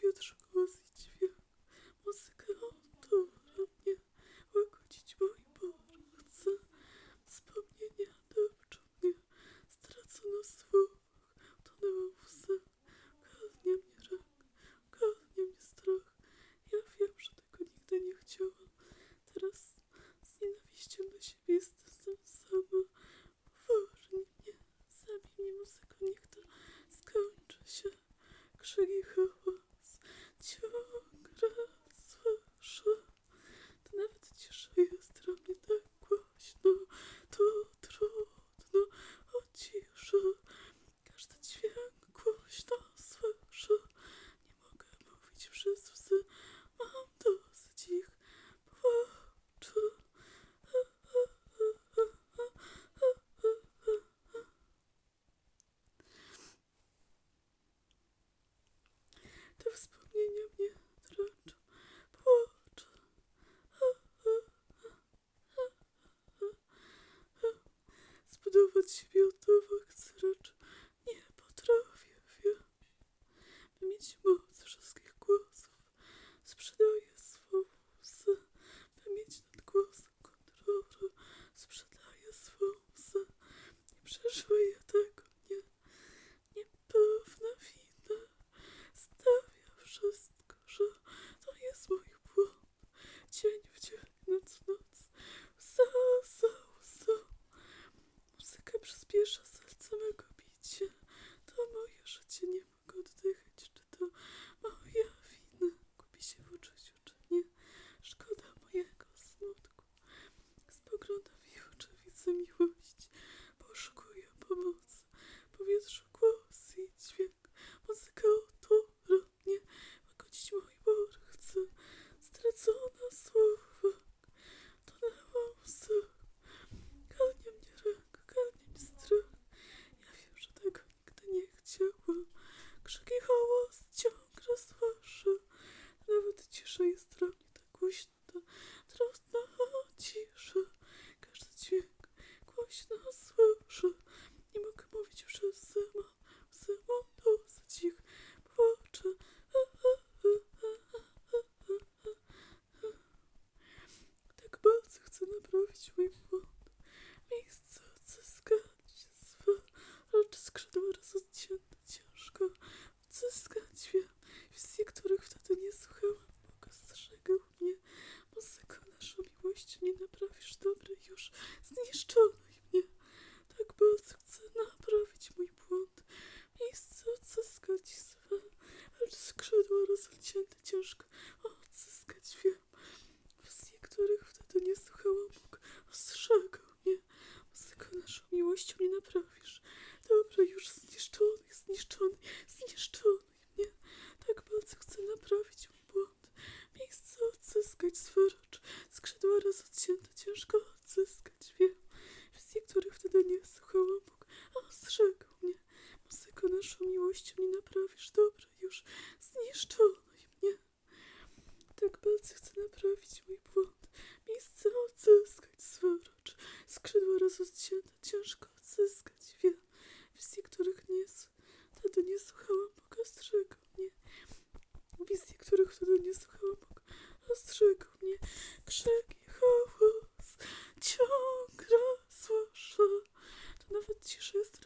jutrzenku. za miłość. Poszukuję pomocy. Powietrzu głos i dźwięk. Muzyka odwrotnie. Wygodzić mój ból. Chcę stracona słowa. Tonęła łzy. Kalnie mnie ręka, kalnie mnie strach. Ja wiem, że tego nigdy nie chciałam. Krzyki hałas ciągle słyszę. Nawet cisza jest dla mnie tak głośna. Trudna cisza. naprawisz, dobra, już zniszczono mnie. Tak bardzo chcę naprawić mój błąd. Miejsce odzyskać, swrocz. Skrzydła rozcięte, ciężko odzyskać. Wiem, wizji, których nie, wtedy nie słuchałam, Bóg ostrzegał mnie. Wizji, których wtedy nie słuchałam, Bóg ostrzegał mnie. Krzyk i hałas ciągle słyszę. To nawet cisza jest